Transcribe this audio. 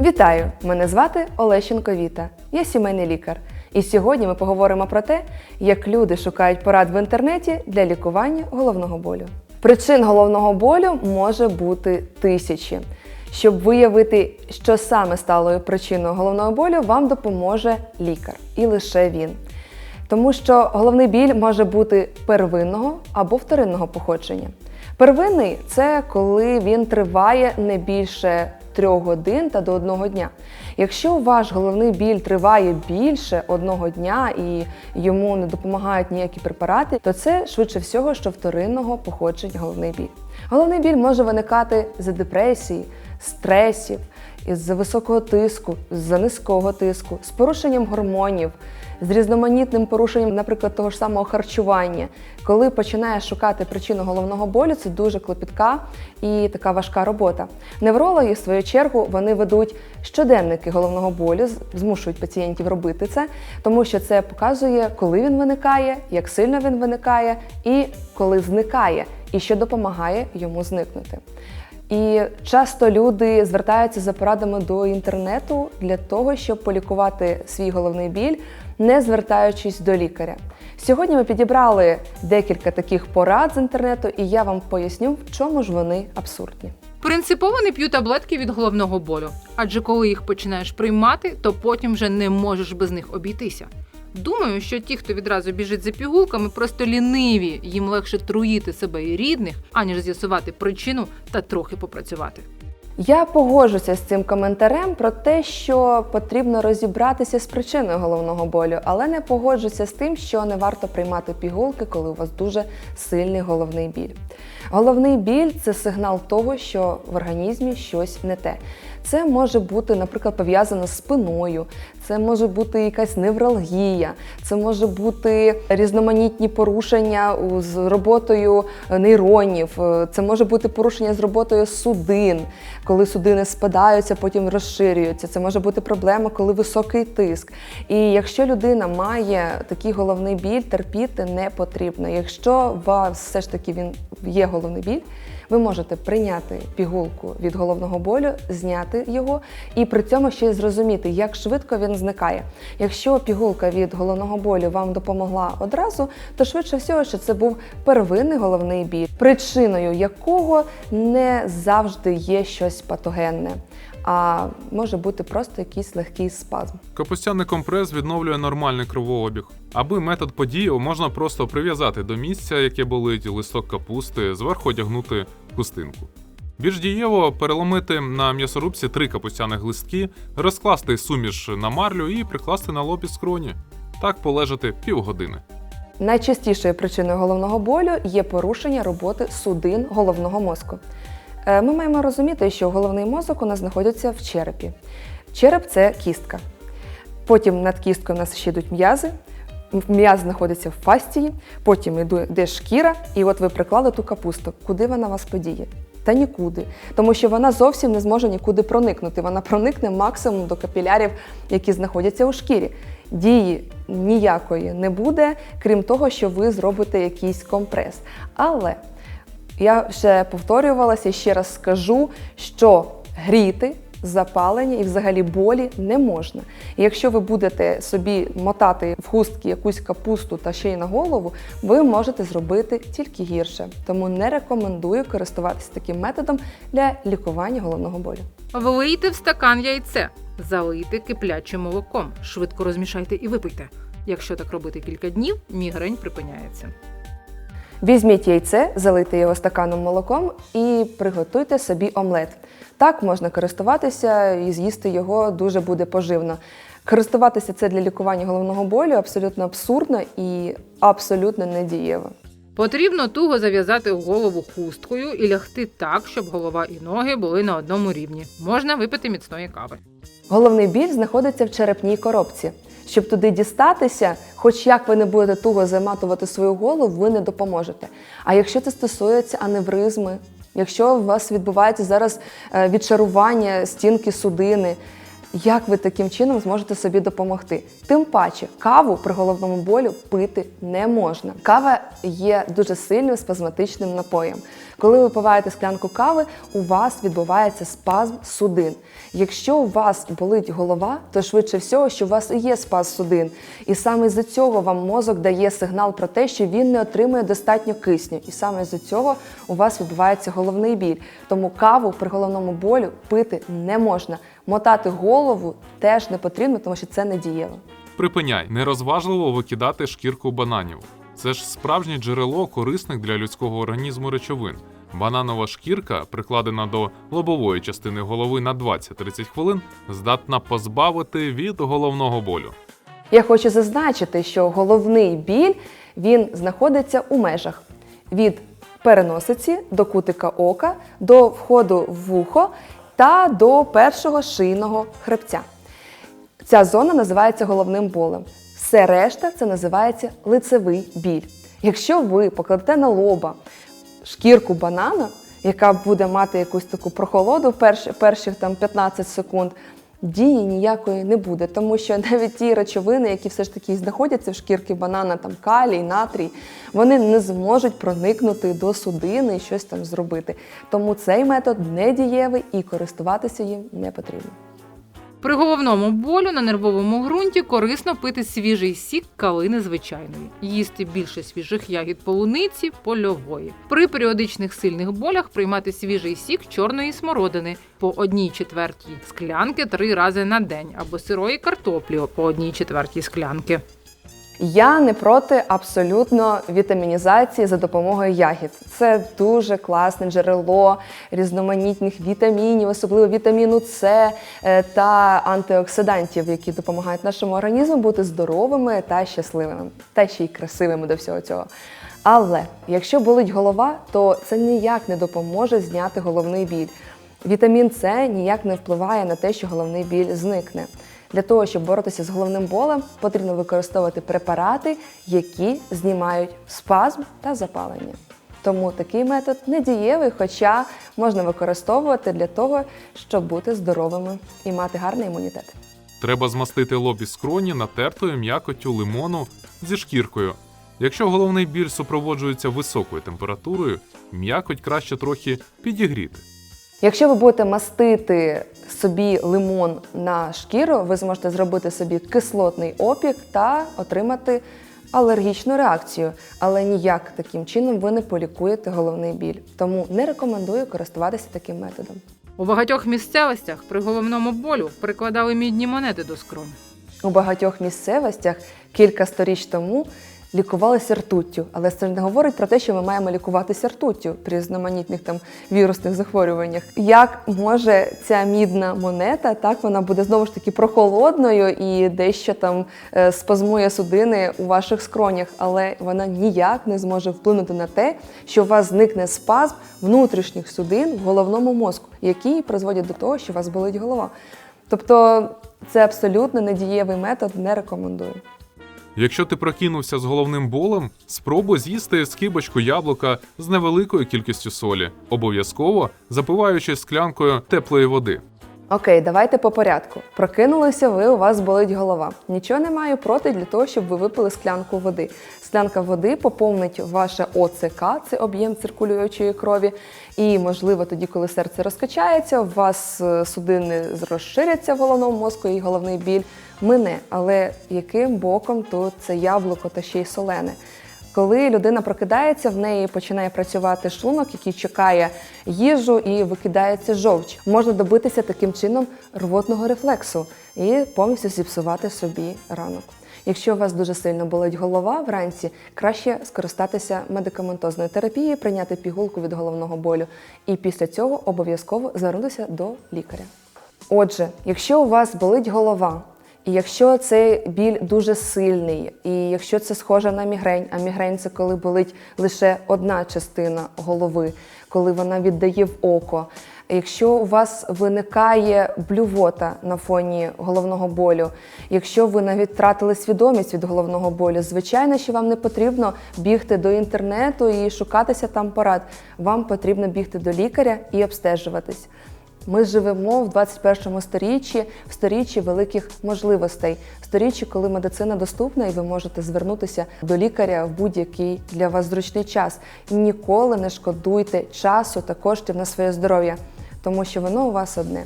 Вітаю! Мене звати Олещенко Віта. Я сімейний лікар. І сьогодні ми поговоримо про те, як люди шукають порад в інтернеті для лікування головного болю. Причин головного болю може бути тисячі. Щоб виявити, що саме стало причиною головного болю, вам допоможе лікар і лише він. Тому що головний біль може бути первинного або вторинного походження. Первинний це коли він триває не більше трьох годин та до одного дня. Якщо ваш головний біль триває більше одного дня і йому не допомагають ніякі препарати, то це швидше всього, що вторинного походження головний біль. Головний біль може виникати за депресії, стресів, із-за високого тиску, з-за низького тиску, з порушенням гормонів, з різноманітним порушенням, наприклад, того ж самого харчування. Коли починаєш шукати причину головного болю, це дуже клопітка і така важка робота. Неврологи, в свою чергу, вони ведуть щоденники головного болю, змушують пацієнтів робити це, тому що це показує, коли він виникає, як сильно він виникає і коли зникає, і що допомагає йому зникнути. І часто люди звертаються за порадами до інтернету для того, щоб полікувати свій головний біль, не звертаючись до лікаря. Сьогодні ми підібрали декілька таких порад з інтернету, і я вам поясню, в чому ж вони абсурдні. Принципово не п'ю таблетки від головного болю, адже коли їх починаєш приймати, то потім вже не можеш без них обійтися. Думаю, що ті, хто відразу біжить за пігулками, просто ліниві, їм легше труїти себе і рідних, аніж з'ясувати причину та трохи попрацювати. Я погоджуся з цим коментарем про те, що потрібно розібратися з причиною головного болю, але не погоджуся з тим, що не варто приймати пігулки, коли у вас дуже сильний головний біль. Головний біль це сигнал того, що в організмі щось не те. Це може бути, наприклад, пов'язано з спиною, це може бути якась невралгія, це може бути різноманітні порушення з роботою нейронів, е, це може бути порушення з роботою судин, коли судини спадаються, потім розширюються. Це може бути проблема, коли високий тиск. І якщо людина має такий головний біль, терпіти не потрібно. Якщо вас все ж таки він є головний біль, ви можете прийняти пігулку від головного болю, зняти його і при цьому ще й зрозуміти, як швидко він зникає. Якщо пігулка від головного болю вам допомогла одразу, то швидше всього, що це був первинний головний біль, причиною якого не завжди є щось патогенне, а може бути просто якийсь легкий спазм. Капустяний компрес відновлює нормальний кровообіг. Аби метод подіяв, можна просто прив'язати до місця, яке болить, листок капусти, зверху одягнути хустинку. Більш дієво переломити на м'ясорубці три капустяних листки, розкласти суміш на марлю і прикласти на лоб і скроні. Так полежати півгодини. Найчастішою причиною головного болю є порушення роботи судин головного мозку. Е, Ми маємо розуміти, що головний мозок у нас знаходиться в черепі. Череп це кістка. Потім над кісткою у нас ще йдуть м'язи. М'яз знаходиться в фастії, потім йде йде шкіра, і от ви приклали ту капусту. Куди вона вас подіє? Та нікуди. Тому що вона зовсім не зможе нікуди проникнути. Вона проникне максимум до капілярів, які знаходяться у шкірі. Дії ніякої не буде, крім того, що ви зробите якийсь компрес. Але я ще повторювалася ще раз скажу, що гріти, запалення і взагалі болі не можна. І якщо ви будете собі мотати в хустки якусь капусту та ще й на голову, ви можете зробити тільки гірше. Тому не рекомендую користуватися таким методом для лікування головного болю. Влийте в стакан яйце, залийте киплячим молоком, швидко розмішайте і випийте. Якщо так робити кілька днів, мігрень припиняється. Візьміть яйце, залийте його стаканом молоком і приготуйте собі омлет. Так можна користуватися і з'їсти його дуже буде поживно. Користуватися це для лікування головного болю абсолютно абсурдно і абсолютно недієво. Потрібно туго зав'язати голову хусткою і лягти так, щоб голова і ноги були на одному рівні. Можна випити міцної кави. Головний біль знаходиться в черепній коробці. Щоб туди дістатися, хоч як ви не будете туго займатувати свою голову, ви не допоможете. А якщо це стосується аневризми, якщо у вас відбувається зараз відчарування стінки судини, як ви таким чином зможете собі допомогти. Тим паче, каву при головному болю пити не можна. Кава є дуже сильним спазматичним напоєм. Коли ви пиваєте склянку кави, у вас відбувається спазм судин. Якщо у вас болить голова, то швидше всього, що у вас і є спазм судин. І саме з-за цього вам мозок дає сигнал про те, що він не отримує достатньо кисню. І саме з-за цього у вас відбувається головний біль. Тому каву при головному болю пити не можна. Мотати голову теж не потрібно, тому що це не дієво. Припиняй, нерозважливо викидати шкірку бананів. Це ж справжнє джерело корисних для людського організму речовин. Бананова шкірка, прикладена до лобової частини голови на 20-30 хвилин, здатна позбавити від головного болю. Я хочу зазначити, що головний біль він знаходиться у межах від переносиці до кутика ока, до входу в вухо та до першого шийного хребця. Ця зона називається головним болем. Все решта це називається лицевий біль. Якщо ви покладете на лоба шкірку банана, яка буде мати якусь таку прохолоду перших там 15 секунд, дії ніякої не буде, тому що навіть ті речовини, які все ж таки знаходяться в шкірки банана, там калій, натрій, вони не зможуть проникнути до судини і щось там зробити. Тому цей метод не дієвий і користуватися їм не потрібно. При головному болю на нервовому ґрунті корисно пити свіжий сік калини звичайної, їсти більше свіжих ягід полуниці польової. При періодичних сильних болях приймати свіжий сік чорної смородини по одній четвертій склянки три рази на день або сирої картоплі по одній четвертій склянки. Я не проти абсолютно вітамінізації за допомогою ягід. Це дуже класне джерело різноманітних вітамінів, особливо вітаміну С е, та антиоксидантів, які допомагають нашому організму бути здоровими та щасливими, та ще й красивими до всього цього. Але якщо болить голова, то це ніяк не допоможе зняти головний біль. Вітамін С ніяк не впливає на те, що головний біль зникне. Для того, щоб боротися з головним болем, потрібно використовувати препарати, які знімають спазм та запалення. Тому такий метод не дієвий, хоча можна використовувати для того, щоб бути здоровими і мати гарний імунітет. Треба змастити лоб і скроні натертою м'якоттю лимону зі шкіркою. Якщо головний біль супроводжується високою температурою, м'якоть краще трохи підігріти. Якщо ви будете мастити собі лимон на шкіру, ви зможете зробити собі кислотний опік та отримати алергічну реакцію, але ніяк таким чином ви не полікуєте головний біль. Тому не рекомендую користуватися таким методом. У багатьох місцевостях при головному болю прикладали мідні монети до скронь. У багатьох місцевостях кілька сторіч тому лікувалися ртуттю, але це не говорить про те, що ми маємо лікуватися ртуттю при різноманітних там вірусних захворюваннях. Як може ця мідна монета, так вона буде знову ж таки прохолодною і дещо там е, спазмує судини у ваших скронях, але вона ніяк не зможе вплинути на те, що у вас зникне спазм внутрішніх судин в головному мозку, які призводять до того, що у вас болить голова. Тобто це абсолютно недієвий метод, не рекомендую. Якщо ти прокинувся з головним болем, спробуй з'їсти скибочку яблука з невеликою кількістю солі, обов'язково запиваючи склянкою теплої води. Окей, давайте по порядку. Прокинулися ви, у вас болить голова. Нічого не маю проти для того, щоб ви випили склянку води. Склянка води поповнить ваше ОЦК, це об'єм циркулюючої крові. І, можливо, тоді, коли серце розкачається, у вас е, судини розширяться в головному мозку і головний біль мине. Але яким боком тут це яблуко та ще й солене? Коли людина прокидається, в неї починає працювати шлунок, який чекає їжу і викидається жовч. Можна добитися таким чином рвотного рефлексу і повністю зіпсувати собі ранок. Якщо у вас дуже сильно болить голова вранці, краще скористатися медикаментозною терапією, прийняти пігулку від головного болю, і після цього обов'язково звернутися до лікаря. Отже, якщо у вас болить голова, і якщо цей біль дуже сильний, і якщо це схоже на мігрень, а мігрень це коли болить лише одна частина голови, коли вона віддає в око. Якщо у вас виникає блювота на фоні головного болю, якщо ви навіть втратили свідомість від головного болю, звичайно, що вам не потрібно бігти до інтернету і шукатися там порад. Вам потрібно бігти до лікаря і обстежуватись. Ми живемо в 21 сторіччі, в сторіччі великих можливостей, в сторіччі, коли медицина доступна, і ви можете звернутися до лікаря в будь-який для вас зручний час. Ніколи не шкодуйте часу та коштів на своє здоров'я, тому що воно у вас одне.